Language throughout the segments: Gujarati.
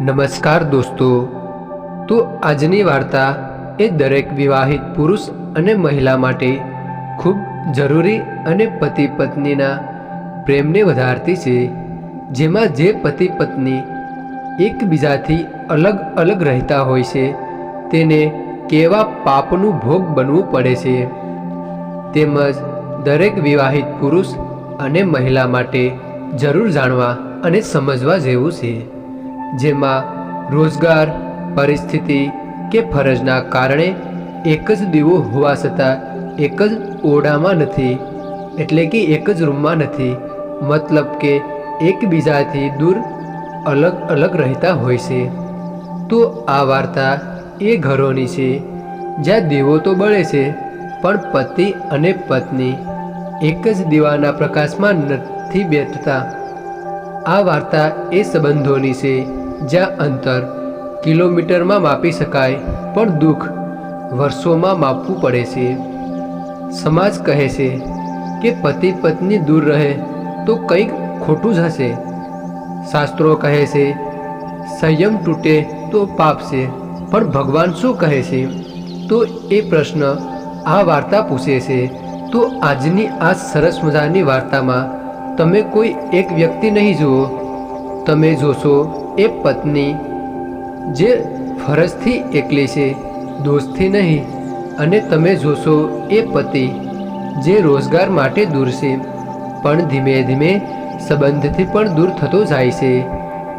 નમસ્કાર દોસ્તો. તો આજની વાર્તા એ દરેક વિવાહિત પુરુષ અને મહિલા માટે ખૂબ જરૂરી અને પતિ પત્નીના પ્રેમને વધારતી છે, જેમાં જે પતિ પત્ની એકબીજાથી અલગ અલગ રહેતા હોય છે, તેને કેવા પાપનું ભોગ બનવું પડે છે, તેમજ દરેક વિવાહિત પુરુષ અને મહિલા માટે જરૂર જાણવા અને સમજવા જેવું છે. જેમાં રોજગાર, પરિસ્થિતિ કે ફરજના કારણે એક જ દીવો હોવા છતાં એક જ ઓરડામાં નથી, એટલે કે એક જ રૂમમાં નથી, મતલબ કે એકબીજાથી દૂર અલગ અલગ રહેતા હોય છે. તો આ વાર્તા એ ઘરોની છે, જ્યાં દીવો તો બળે છે, પણ પતિ અને પત્ની એક જ દીવાના પ્રકાશમાં નથી બેઠતા. આ વાર્તા એ સંબંધોની છે, જ્યાં અંતર કિલોમીટરમાં માપી શકાય, પણ દુઃખ વર્ષોમાં માપવું પડે છે. સમાજ કહે છે કે પતિ પત્ની દૂર રહે તો કંઈક ખોટું જ હશે. શાસ્ત્રો કહે છે, સંયમ તૂટે તો પાપ છે, પણ ભગવાન શું કહે છે? તો એ પ્રશ્ન આ વાર્તા પૂછે છે. તો આજની આ સરસ મજાની વાર્તામાં તમે કોઈ એક વ્યક્તિ નહીં જુઓ. તમે જોશો એ પત્ની જે ફરજથી એકલી છે દોસ્તથી નહીં. અને તમે જોશો એ પતિ જે રોજગાર માટે દૂર છે, પણ ધીમે ધીમે સંબંધથી પણ દૂર થતો જાય છે.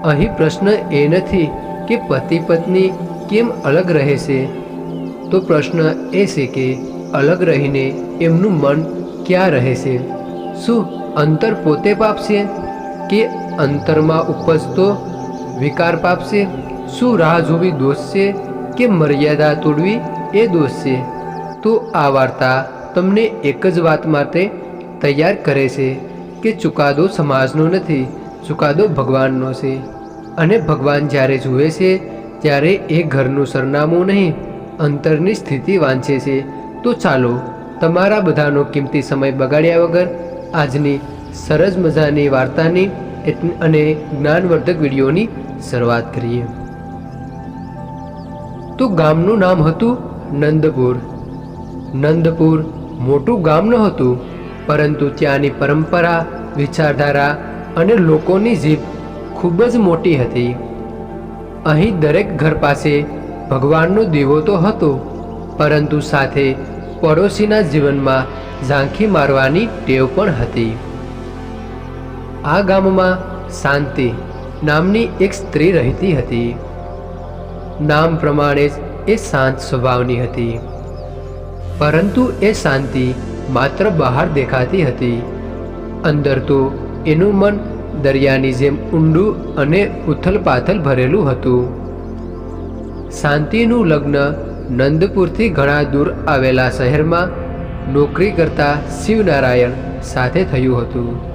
અહીં પ્રશ્ન એ નથી કે પતિ પત્ની કેમ અલગ રહે છે. તો પ્રશ્ન એ છે કે અલગ રહીને એમનું મન ક્યાં રહે છે? શું અંતર પોતે પાપ છે કે અંતરમાં ઉપજતો વિકાર પાપ છે શું રાહ જોવી દોષ છે કે મર્યાદા તોડવી એ દોષ છે તો આ વાર્તા તમને એક જ વાત માટે તૈયાર કરે છે કે ચુકાદો સમાજનો નથી, ચુકાદો ભગવાનનો છે. અને ભગવાન જ્યારે જુએ છે, ત્યારે એ ઘરનું સરનામું નહીં, અંતરની સ્થિતિ વાંચે છે. તો ચાલો તમારા બધાનો કિંમતી સમય બગાડ્યા વગર આજની સરસ મજાની વાર્તાની અને જ્ઞાનવર્ધક વિડીયોની શરૂઆત કરીએ. તો ગામનું નામ હતું નંદપુર. નંદપુર મોટું ગામ ન હતું, પરંતુ ત્યાંની પરંપરા, વિચારધારા અને લોકોની જીભ ખૂબ જ મોટી હતી. અહીં દરેક ઘર પાસે ભગવાનનો દીવો તો હતો, પરંતુ સાથે પડોશીના જીવનમાં ઝાંખી મારવાની ટેવ પણ હતી. આ ગામમાં શાંતિ નામની એક સ્ત્રી રહેતી હતી. નામ પ્રમાણે જ એ શાંત સ્વભાવની હતી. પરંતુ એ શાંતિ માત્ર બહાર દેખાતી હતી. અંદર તો એનું મન દરિયાની જેમ ઊંડું અને ઉથલપાથલ ભરેલું હતું. શાંતિનું લગ્ન નંદપુરથી ઘણા દૂર આવેલા શહેરમાં નોકરી કરતા શિવનારાયણ સાથે થયું હતું.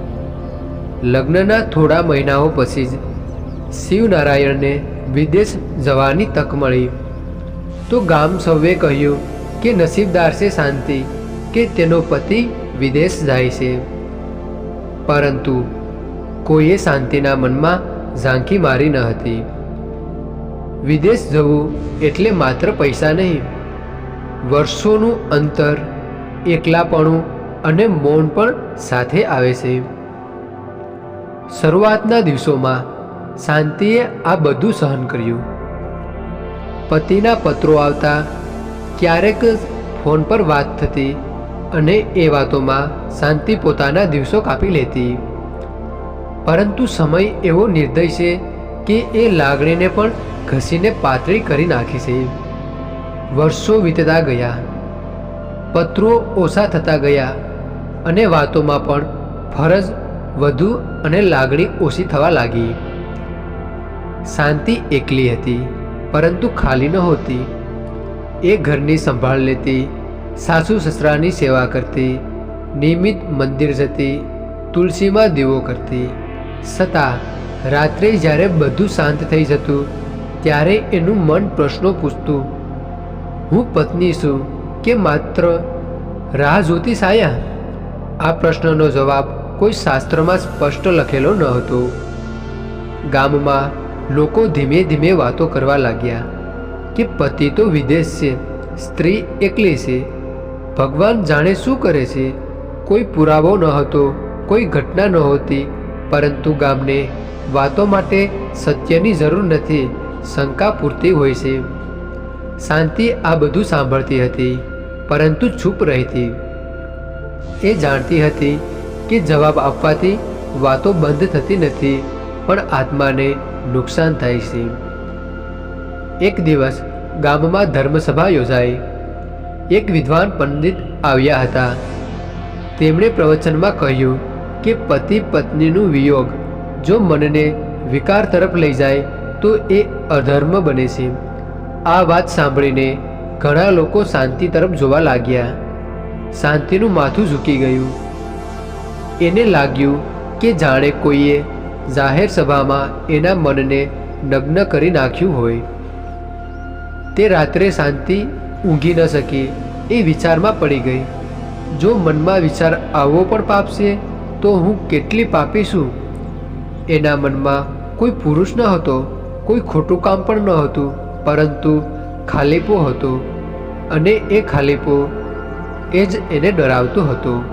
લગ્નના થોડા મહિનાઓ પછી જ શિવનારાયણને વિદેશ જવાની તક મળી. તો ગામ સૌએ કહ્યું કે નસીબદાર છે શાંતિ કે તેનો પતિ વિદેશ જાય છે. પરંતુ કોઈએ શાંતિના મનમાં ઝાંખી મારી ન હતી. વિદેશ જવું એટલે માત્ર પૈસા નહીં, વર્ષોનું અંતર, એકલાપણું અને મૌન પણ સાથે આવે છે. શરૂઆતના દિવસોમાં શાંતિએ આ બધું સહન કર્યું. પતિના પત્રો આવતા ક્યારેક ફોન પર વાત થતી અને એ વાતોમાં શાંતિ પોતાના દિવસો કાપી લેતી. પરંતુ સમય એવો નિર્દય છે કે એ લાગણીને પણ ઘસીને પાતળી કરી નાખી છે. વર્ષો વીતતા ગયા. પત્રો ઓછા થતા ગયા અને વાતોમાં પણ ફરજ વધુ અને લાગણી ઓછી થવા લાગી. શાંતિ એકલી હતી, પરંતુ ખાલી નહોતી એ ઘરની સંભાળ લેતી, સાસુ સસરાની સેવા કરતી, નિયમિત મંદિર જતી, તુલસીમાં દીવો કરતી. છતાં રાત્રે જ્યારે બધું શાંત થઈ જતું, ત્યારે એનું મન પ્રશ્નો પૂછતું. હું પત્ની છું કે માત્ર રાહ જોતી સાયા? આ પ્રશ્નનો જવાબ કોઈ શાસ્ત્રમાં સ્પષ્ટ લખેલો ન હતો. ગામમાં લોકો ધીમે ધીમે વાતો કરવા લાગ્યા કે પતિ તો વિદેશ છે, સ્ત્રી એકલી છે. ભગવાન જાણે શું કરે છે, કોઈ પુરાવો ન હતો, કોઈ ઘટના નહોતી પરંતુ ગામને વાતો માટે સત્યની જરૂર નથી, શંકા પૂરતી હોય છે. શાંતિ આ બધું સાંભળતી હતી, પરંતુ ચૂપ રહેતી એ જાણતી હતી કે જવાબ આપવાથી વાતો બંધ થતી નથી, પણ આત્માને નુકસાન થાય છે. એક દિવસ ગામમાં ધર્મસભા યોજાઈ. એક વિદ્વાન પંડિત આવ્યા હતા. તેમણે પ્રવચનમાં કહ્યું કે પતિ પત્નીનું વિયોગ જો મનને વિકાર તરફ લઈ જાય, તો એ અધર્મ બને છે. આ વાત સાંભળીને ઘણા લોકો શાંતિ તરફ જોવા લાગ્યા. શાંતિનું માથું ઝૂકી ગયું. એને લાગ્યું કે જાણે કોઈએ જાહેર સભામાં એના મનને નગ્ન કરી નાખ્યું હોય. તે રાત્રે શાંતિ ઊંઘી ન શકી એ વિચારમાં પડી ગઈ. જો મનમાં વિચાર આવવો પણ પાપ છે તો હું કેટલી પાપી છું? એના મનમાં કોઈ પુરુષ ન હતો, કોઈ ખોટું કામ પણ ન હતું, પરંતુ ખાલીપો હતો. અને એ ખાલીપો એ જ એને ડરાવતો હતો.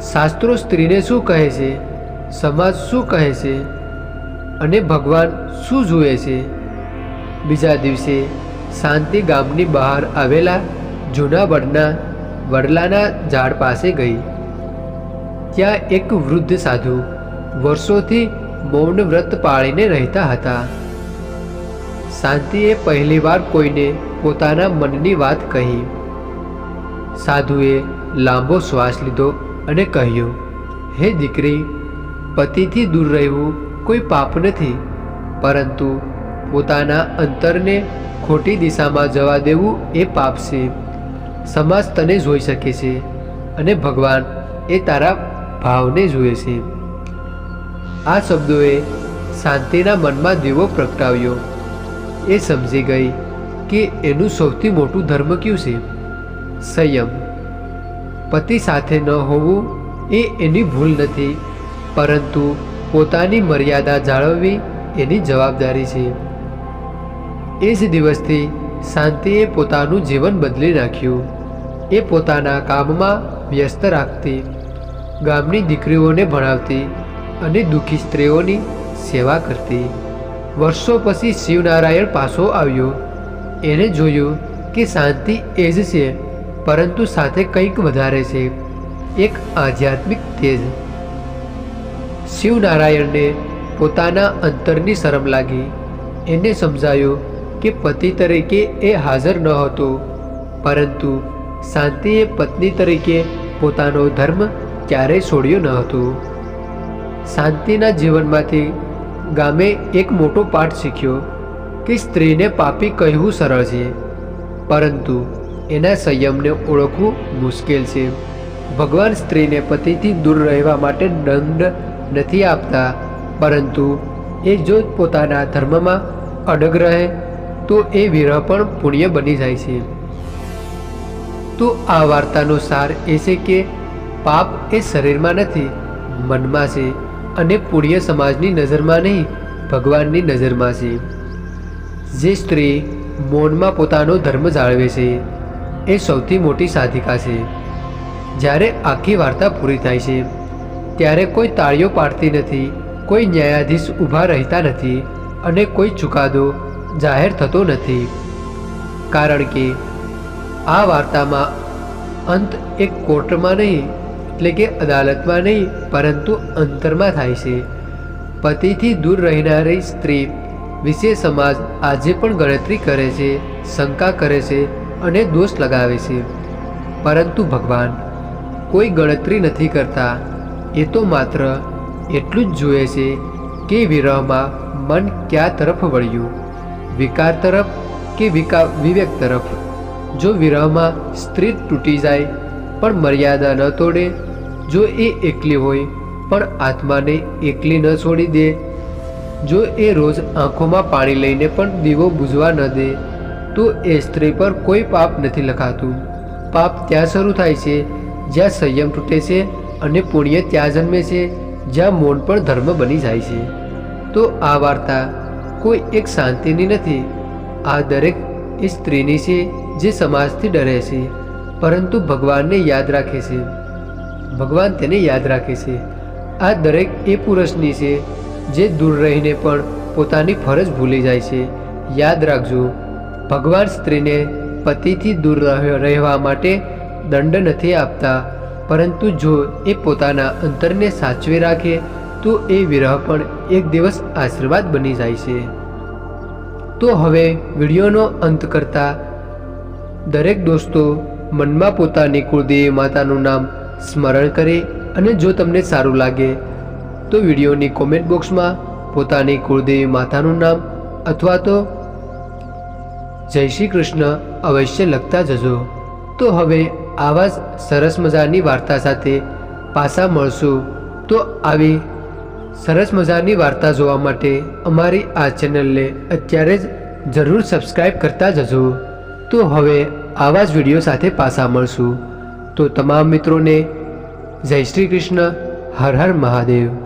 શાસ્ત્રો સ્ત્રીને શું કહે છે? સમાજ શું કહે છે? અને ભગવાન શું જુએ છે? બીજા દિવસે શાંતિ ગામની બહાર આવેલા જૂના વડના વડલાના ઝાડ પાસે ગઈ. ત્યાં એક વૃદ્ધ સાધુ વર્ષોથી મૌન વ્રત પાળીને રહેતા હતા. શાંતિએ પહેલીવાર કોઈને પોતાના મનની વાત કહી. સાધુએ લાંબો શ્વાસ લીધો અને કહ્યું, હે દીકરી, પતિથી દૂર રહેવું કોઈ પાપ નથી, પરંતુ પોતાના અંતરને ખોટી દિશામાં જવા દેવું એ પાપ છે. સમાજ તને જોઈ શકે છે અને ભગવાન એ તારા ભાવને જુએ છે. આ શબ્દોએ શાંતિના મનમાં દીવો પ્રગટાવ્યો. એ સમજી ગઈ કે એનું સૌથી મોટું ધર્મ કયું છે? સંયમ. પતિ સાથે ન હોવું એ એની ભૂલ નથી, પરંતુ પોતાની મર્યાદા જાળવવી એની જવાબદારી છે. એ જ દિવસથી શાંતિએ પોતાનું જીવન બદલી નાખ્યું. એ પોતાના કામમાં વ્યસ્ત રાખતી, ગામની દીકરીઓને ભણાવતી અને દુઃખી સ્ત્રીઓની સેવા કરતી. વર્ષો પછી શિવનારાયણ પાછો આવ્યો. એને જોયું કે શાંતિ એ જ છે પરંતુ સાથે કંઈક વધારે છે. એક આધ્યાત્મિક તેજ. શિવનારાયણને પોતાના અંતરની શરમ લાગી. એને સમજાયું કે પતિ તરીકે એ હાજર ન હતો. પરંતુ શાંતિએ પત્ની તરીકે પોતાનો ધર્મ ક્યારેય છોડ્યો ન હતો. શાંતિના જીવનમાંથી ગામે એક મોટો પાઠ શીખ્યો કે સ્ત્રીને પાપી કહેવું સરળ છે. પરંતુ એના સંયમને ઓળખવું મુશ્કેલ છે. ભગવાન સ્ત્રીને પતિથી દૂર રહેવા માટે દંડ નથી આપતા, પરંતુ એ જો પોતાના ધર્મમાં અડગ રહે, તો એ વિરહ પણ પુણ્ય બની જાય છે. તો આ વાર્તાનો સાર એ છે કે પાપ એ શરીરમાં નથી, મનમાં છે અને પુણ્ય સમાજની નજરમાં નહીં, ભગવાનની નજરમાં છે. જે સ્ત્રી મૌનમાં પોતાનો ધર્મ જાળવે છે એ સૌથી મોટી સાધિકા છે. જ્યારે આખી વાર્તા પૂરી થાય છે, ત્યારે કોઈ તાળીઓ પાડતી નથી, કોઈ ન્યાયાધીશ ઊભા રહેતા નથી અને કોઈ ચુકાદો જાહેર થતો નથી. કારણ કે આ વાર્તામાં અંત એક કોર્ટમાં નહીં, એટલે કે અદાલતમાં નહીં, પરંતુ અંતરમાં થાય છે. પતિથી દૂર રહેનારી સ્ત્રી વિશે સમાજ આજે પણ ગણતરી કરે છે, શંકા કરે છે અને દોષ લગાવે છે. પરંતુ ભગવાન, કોઈ ગણતરી નથી કરતા. એ તો માત્ર એટલું જ જુએ છે કે વિરહમાં મન ક્યાં તરફ વળ્યું? વિકાર તરફ કે વિકા, વિવેક તરફ? જો વિરહમાં સ્ત્રી તૂટી જાય, પણ મર્યાદા ન તોડે, જો એ એકલી હોય, પણ આત્માને એકલી ન છોડી દે, જો એ રોજ આંખોમાં પાણી લઈને પણ દીવો બુઝવા ન દે તો એ સ્ત્રી પર કોઈ પાપ નથી લખાતું. પાપ ત્યાં શરૂ થાય છે, જ્યાં સંયમ તૂટે છે અને પુણ્ય ત્યાં જન્મે છે, જ્યાં મૌન પણ ધર્મ બની જાય છે. તો આ વાર્તા કોઈ એક શાંતિની નથી. આ દરેક એ સ્ત્રીની છે જે સમાજથી ડરે છે, પરંતુ ભગવાનને યાદ રાખે છે. ભગવાન તેને યાદ રાખે છે. આ દરેક એ પુરુષની છે, જે દૂર રહીને પણ પોતાની ફરજ ભૂલી જાય છે. યાદ રાખજો ભગવાન સ્ત્રીને પતિથી દૂર રહ- રહેવા માટે દંડ નથી આપતા. પરંતુ જો એ પોતાના અંતરને સાચવી રાખે, તો એ વિરહ પણ એક દિવસ આશીર્વાદ બની જાય છે. તો હવે વિડીયોનો અંત કરતા દરેક દોસ્તો મનમાં પોતાની કુળદેવી માતાનું નામ સ્મરણ કરે અને જો તમને સારું લાગે, તો વિડીયોની કોમેન્ટ બોક્સમાં પોતાની કુળદેવી માતાનું નામ અથવા તો જય શ્રી કૃષ્ણ, અવશ્ય લખતા જજો. તો હવે આવા જ સરસ મજાની વાર્તા સાથે પાછા મળશું. તો આવી સરસ મજાની વાર્તા જોવા માટે અમારી આ ચેનલને અત્યારે જ જરૂર સબસ્ક્રાઈબ કરતા જજો. તો હવે આવા જ વીડિયો સાથે પાછા મળશું. તો તમામ મિત્રોને જય શ્રી કૃષ્ણ, હર હર મહાદેવ.